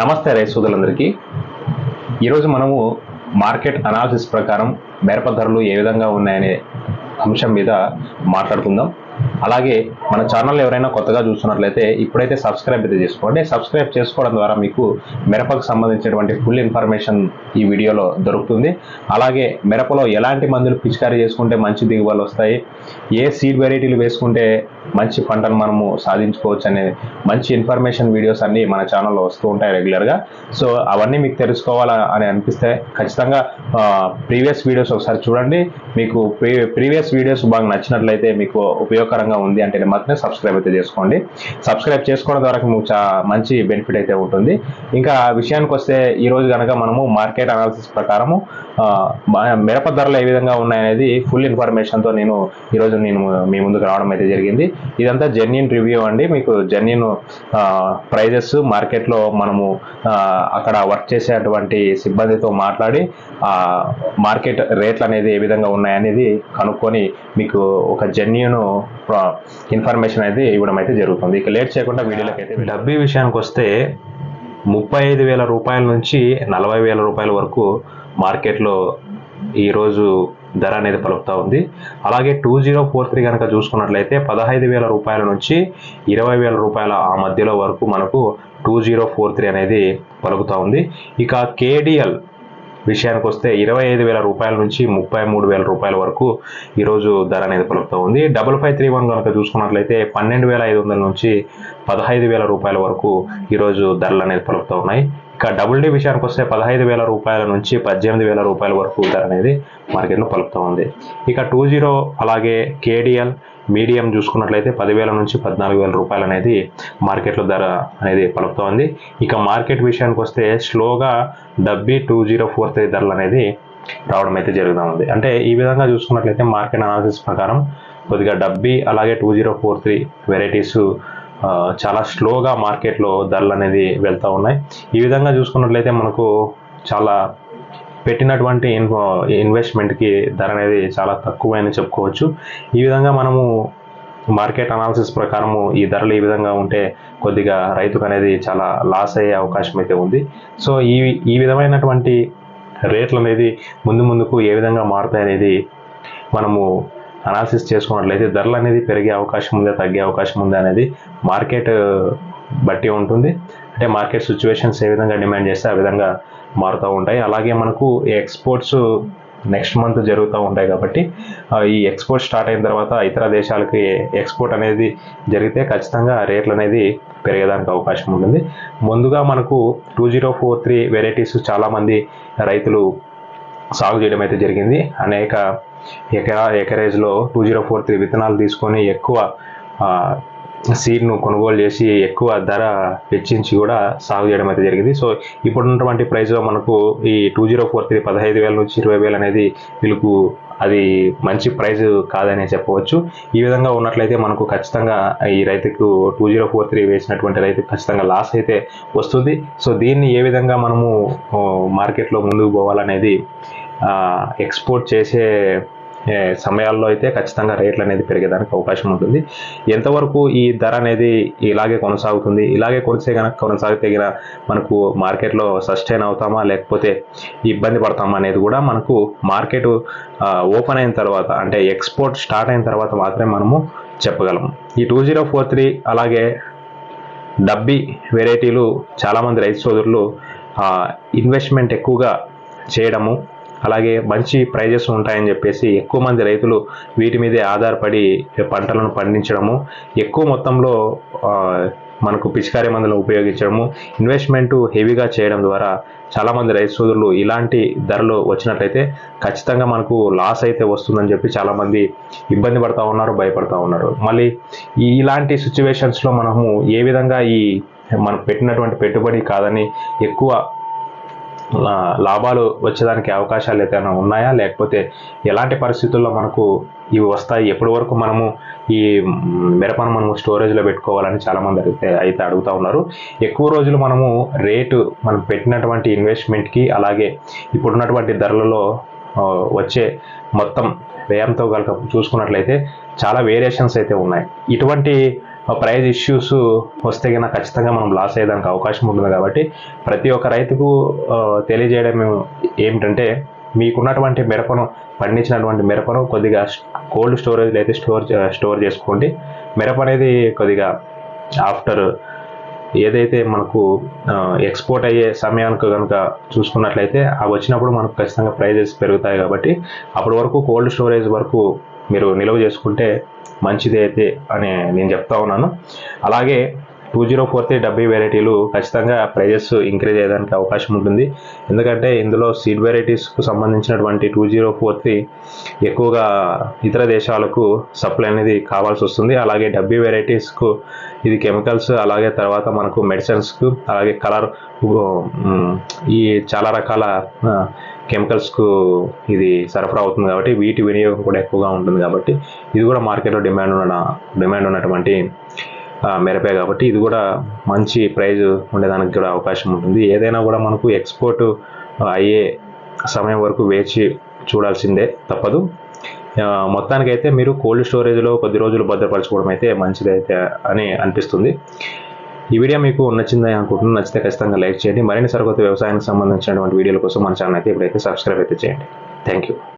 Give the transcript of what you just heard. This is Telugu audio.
నమస్తే రైతులందరికీ ఈరోజు మనము మార్కెట్ అనాలిసిస్ ప్రకారం మిరప ధరలు ఏ విధంగా ఉన్నాయనే అంశం మీద మాట్లాడుకుందాం. అలాగే మన ఛానల్ ఎవరైనా కొత్తగా చూస్తున్నట్లయితే ఇప్పుడైతే సబ్స్క్రైబ్ అయితే చేసుకోండి. సబ్స్క్రైబ్ చేసుకోవడం ద్వారా మీకు మిరపకు సంబంధించినటువంటి ఫుల్ ఇన్ఫర్మేషన్ ఈ వీడియోలో దొరుకుతుంది. అలాగే మిరపలో ఎలాంటి మందులు పిచికారీ చేసుకుంటే మంచి దిగుబడులు వస్తాయి? ఏ సీడ్ వెరైటీలు వేసుకుంటే మంచి పంటను మనము సాధించుకోవచ్చు అనే మంచి ఇన్ఫర్మేషన్ వీడియోస్ అన్నీ మన ఛానల్లో వస్తూ ఉంటాయి రెగ్యులర్గా. సో అవన్నీ మీకు తెలుసుకోవాలా అని అనిపిస్తే ఖచ్చితంగా ప్రీవియస్ వీడియోస్ ఒకసారి చూడండి. మీకు ప్రీ ప్రీవియస్ వీడియోస్ బాగా నచ్చినట్లయితే మీకు ఉపయోగకరంగా ఉంది అంటే మాత్రమే సబ్స్క్రైబ్ అయితే చేసుకోండి. సబ్స్క్రైబ్ చేసుకోవడం ద్వారా మీకు మంచి బెనిఫిట్ అయితే ఉంటుంది. ఇంకా విషయానికి వస్తే ఈరోజు కనుక మనము మార్కెట్ అనాలిసిస్ ప్రకారము మిరప ధరలు ఏ విధంగా ఉన్నాయనేది ఫుల్ ఇన్ఫర్మేషన్తో నేను ఈరోజు నేను మీ ముందుకు రావడం అయితే జరిగింది. ఇదంతా జెన్యున్ రివ్యూ అండి. మీకు జెన్యున్ ప్రైజెస్ మార్కెట్లో మనము అక్కడ వర్క్ చేసేటువంటి సిబ్బందితో మాట్లాడి మార్కెట్ రేట్లు అనేది ఏ విధంగా ఉన్నాయనేది కనుక్కొని మీకు ఒక జెన్యున్ ఇన్ఫర్మేషన్ అయితే ఇవ్వడం అయితే జరుగుతుంది. ఇక లేట్ చేయకుండా వీడియోలకి అయితే డబ్బీ విషయానికి వస్తే ముప్పై ఐదు వేల రూపాయల నుంచి నలభై వేల రూపాయల వరకు మార్కెట్లో ఈరోజు ధర అనేది పలుకుతూ ఉంది. అలాగే టూ జీరో ఫోర్ త్రీ కనుక చూసుకున్నట్లయితే పదహైదు వేల రూపాయల నుంచి ఇరవై వేల రూపాయల ఆ మధ్యలో వరకు మనకు టూ జీరో ఫోర్ త్రీ అనేది పలుకుతూ ఉంది. ఇక కేడిఎల్ విషయానికి వస్తే ఇరవై ఐదు వేల రూపాయల నుంచి ముప్పై మూడు వేల రూపాయల వరకు ఈరోజు ధర అనేది పలుకుతూ ఉంది. డబల్ ఫైవ్ త్రీ వన్ కనుక చూసుకున్నట్లయితే పన్నెండు వేల ఐదు వందల నుంచి పదహైదు వేల రూపాయల వరకు ఈరోజు ధరలు అనేది పలుకుతూ ఉన్నాయి. ఇక డబుల్ డి విషయానికి వస్తే పదహైదు వేల రూపాయల నుంచి పద్దెనిమిది వేల రూపాయల వరకు ధర అనేది మార్కెట్లో పలుకుతూ ఉంది. ఇక టూ జీరో అలాగే కేడిఎల్ మీడియం చూసుకున్నట్లయితే పదివేల నుంచి పద్నాలుగు వేల రూపాయలు అనేది మార్కెట్లో ధర అనేది పలుకుతోంది. ఇక మార్కెట్ విషయానికి వస్తే స్లోగా డబ్బీ టూ జీరో ఫోర్ త్రీ ధరలు అనేది రావడం అయితే జరుగుతూ ఉంది. అంటే ఈ విధంగా చూసుకున్నట్లయితే మార్కెట్ అనాలిసిస్ ప్రకారం కొద్దిగా డబ్బీ అలాగే two zero four three varieties చాలా స్లోగా మార్కెట్లో ధరలు అనేది వెళ్తూ ఉన్నాయి. ఈ విధంగా చూసుకున్నట్లయితే మనకు చాలా పెట్టినటువంటి ఇన్వో ఇన్వెస్ట్మెంట్కి ధర అనేది చాలా తక్కువ అని చెప్పుకోవచ్చు. ఈ విధంగా మనము మార్కెట్ అనాలిసిస్ ప్రకారము ఈ ధరలు ఈ విధంగా ఉంటే కొద్దిగా రైతుకు అనేది చాలా లాస్ అయ్యే అవకాశం అయితే ఉంది. సో ఈ ఈ విధమైనటువంటి రేట్లు అనేది ముందు ముందుకు ఏ విధంగా మారుతాయి అనేది మనము అనాలిసిస్ చేసుకున్నట్లయితే ధరలు అనేది పెరిగే అవకాశం ఉందా తగ్గే అవకాశం ఉందా అనేది మార్కెట్ బట్టి ఉంటుంది. అంటే మార్కెట్ సిచ్యువేషన్స్ ఏ విధంగా డిమాండ్ చేస్తే ఆ విధంగా మారుతూ ఉంటాయి. అలాగే మనకు ఎక్స్పోర్ట్స్ నెక్స్ట్ మంత్ జరుగుతూ ఉంటాయి కాబట్టి ఈ ఎక్స్పోర్ట్ స్టార్ట్ అయిన తర్వాత ఇతర దేశాలకి ఎక్స్పోర్ట్ అనేది జరిగితే ఖచ్చితంగా రేట్లు అనేది పెరిగేదానికి అవకాశం ఉంటుంది. ముందుగా మనకు two zero four three varieties చాలామంది రైతులు సాగు చేయడం అయితే జరిగింది. అనేక ఎకరా ఎకరేజ్లో టూ జీరో ఫోర్ త్రీ విత్తనాలు తీసుకొని ఎక్కువ సీడ్ను కొనుగోలు చేసి ఎక్కువ ధర వెచ్చించి కూడా సాగు చేయడం అయితే జరిగింది. సో ఇప్పుడున్నటువంటి ప్రైస్లో మనకు ఈ టూ జీరో ఫోర్ త్రీ పదహైదు వేల నుంచి ఇరవై వేలు అనేది వీళ్ళకు అది మంచి ప్రైస్ కాదనే చెప్పవచ్చు. ఈ విధంగా ఉన్నట్లయితే మనకు ఖచ్చితంగా ఈ రైతుకు టూ జీరో ఫోర్ త్రీ వేసినటువంటి రైతు ఖచ్చితంగా లాస్ అయితే వస్తుంది. సో దీన్ని ఏ విధంగా మనము మార్కెట్లో ముందుకు పోవాలనేది ఎక్స్పోర్ట్ చేసే సమయాల్లో అయితే ఖచ్చితంగా రేట్లు అనేది పెరిగేదానికి అవకాశం ఉంటుంది. ఎంతవరకు ఈ ధర అనేది ఇలాగే కొనసాగుతుంది ఇలాగే కొనిసే కనుక కొనసాగితే గన మనకు మార్కెట్లో సస్టైన్ అవుతామా లేకపోతే ఇబ్బంది పడతామా అనేది కూడా మనకు మార్కెట్ ఓపెన్ అయిన తర్వాత అంటే ఎక్స్పోర్ట్ స్టార్ట్ అయిన తర్వాత మాత్రమే మనము చెప్పగలము. ఈ టూ జీరో ఫోర్ త్రీ అలాగే డబ్బీ వెరైటీలు చాలామంది రైతు సోదరులు ఇన్వెస్ట్మెంట్ ఎక్కువగా చేయడము అలాగే మంచి ప్రైజెస్ ఉంటాయని చెప్పేసి ఎక్కువ మంది రైతులు వీటి మీదే ఆధారపడి పంటలను పండించడము ఎక్కువ మొత్తంలో మనకు పిచికారీ మందులు ఉపయోగించడము ఇన్వెస్ట్మెంట్ హెవీగా చేయడం ద్వారా చాలామంది రైతు సోదరులు ఇలాంటి ధరలు వచ్చినట్లయితే ఖచ్చితంగా మనకు లాస్ అయితే వస్తుందని చెప్పి చాలామంది ఇబ్బంది పడతా ఉన్నారు భయపడతా ఉన్నారు. మళ్ళీ ఇలాంటి సిచ్యువేషన్స్లో మనము ఏ విధంగా ఈ మనం పెట్టినటువంటి పెట్టుబడి కాదని ఎక్కువ లాభాలు వచ్చేదానికి అవకాశాలు ఏదైనా ఉన్నాయా? లేకపోతే ఎలాంటి పరిస్థితుల్లో మనకు ఇవి వస్తాయి? ఎప్పటి వరకు మనము ఈ మిరపను మనము స్టోరేజ్లో పెట్టుకోవాలని చాలామంది అయితే అయితే అడుగుతూ ఉన్నారు. ఎక్కువ రోజులు మనము రేటు మనం పెట్టినటువంటి ఇన్వెస్ట్మెంట్కి అలాగే ఇప్పుడున్నటువంటి ధరలలో వచ్చే మొత్తం వ్యయంతో కనుక చూసుకున్నట్లయితే చాలా వేరియేషన్స్ అయితే ఉన్నాయి. ఇటువంటి ప్రైజ్ ఇష్యూస్ వస్తే కనుక ఖచ్చితంగా మనం లాస్ అయ్యేదానికి అవకాశం ఉంటుంది కాబట్టి ప్రతి ఒక్క రైతుకు తెలియజేయడం ఏమిటంటే మీకున్నటువంటి మిరపను పండించినటువంటి మిరపను కొద్దిగా కోల్డ్ స్టోరేజ్లో అయితే స్టోర్ స్టోర్ చేసుకోండి. మిరప అనేది కొద్దిగా ఆఫ్టర్ ఏదైతే మనకు ఎక్స్పోర్ట్ అయ్యే సమయానికి కనుక చూసుకున్నట్లయితే అవి వచ్చినప్పుడు మనకు ఖచ్చితంగా ప్రైజెస్ పెరుగుతాయి కాబట్టి అప్పటి వరకు కోల్డ్ స్టోరేజ్ వరకు మీరు నిల్వ చేసుకుంటే మంచిది అయితే అని నేను చెప్తా ఉన్నాను. అలాగే టూ జీరో ఫోర్ త్రీ డబ్బీ వెరైటీలు ఖచ్చితంగా ప్రైజెస్ ఇంక్రీజ్ అయ్యేదానికి అవకాశం ఉంటుంది. ఎందుకంటే ఇందులో సీడ్ వెరైటీస్కు సంబంధించినటువంటి టూ జీరో ఫోర్ త్రీ ఎక్కువగా ఇతర దేశాలకు సప్లై అనేది కావాల్సి వస్తుంది. అలాగే డబ్బీ వెరైటీస్కు ఇది కెమికల్స్ అలాగే తర్వాత మనకు మెడిసిన్స్కు అలాగే కలర్ ఈ చాలా రకాల కెమికల్స్కు ఇది సరఫరా అవుతుంది కాబట్టి వీటి వినియోగం కూడా ఎక్కువగా ఉంటుంది కాబట్టి ఇది కూడా మార్కెట్లో డిమాండ్ ఉన్న డిమాండ్ ఉన్నటువంటి మెరపే మిరపే కాబట్టి ఇది కూడా మంచి ప్రైజ్ ఉండేదానికి కూడా అవకాశం ఉంటుంది. ఏదైనా కూడా మనకు ఎక్స్పోర్ట్ అయ్యే సమయం వరకు వేచి చూడాల్సిందే తప్పదు. మొత్తానికైతే మీరు కోల్డ్ స్టోరేజ్లో కొద్ది రోజులు భద్రపరచుకోవడం అయితే మంచిదైతే అని అనిపిస్తుంది. ఈ వీడియో మీకు నచ్చిందని అనుకుంటున్నాను. నచ్చితే ఖచ్చితంగా లైక్ చేయండి. మరిన్ని సరికొత్త వ్యవసాయానికి సంబంధించినటువంటి వీడియోల కోసం మన ఛానల్ అయితే ఇప్పుడైతే సబ్స్క్రైబ్ అయితే చేయండి. Thank you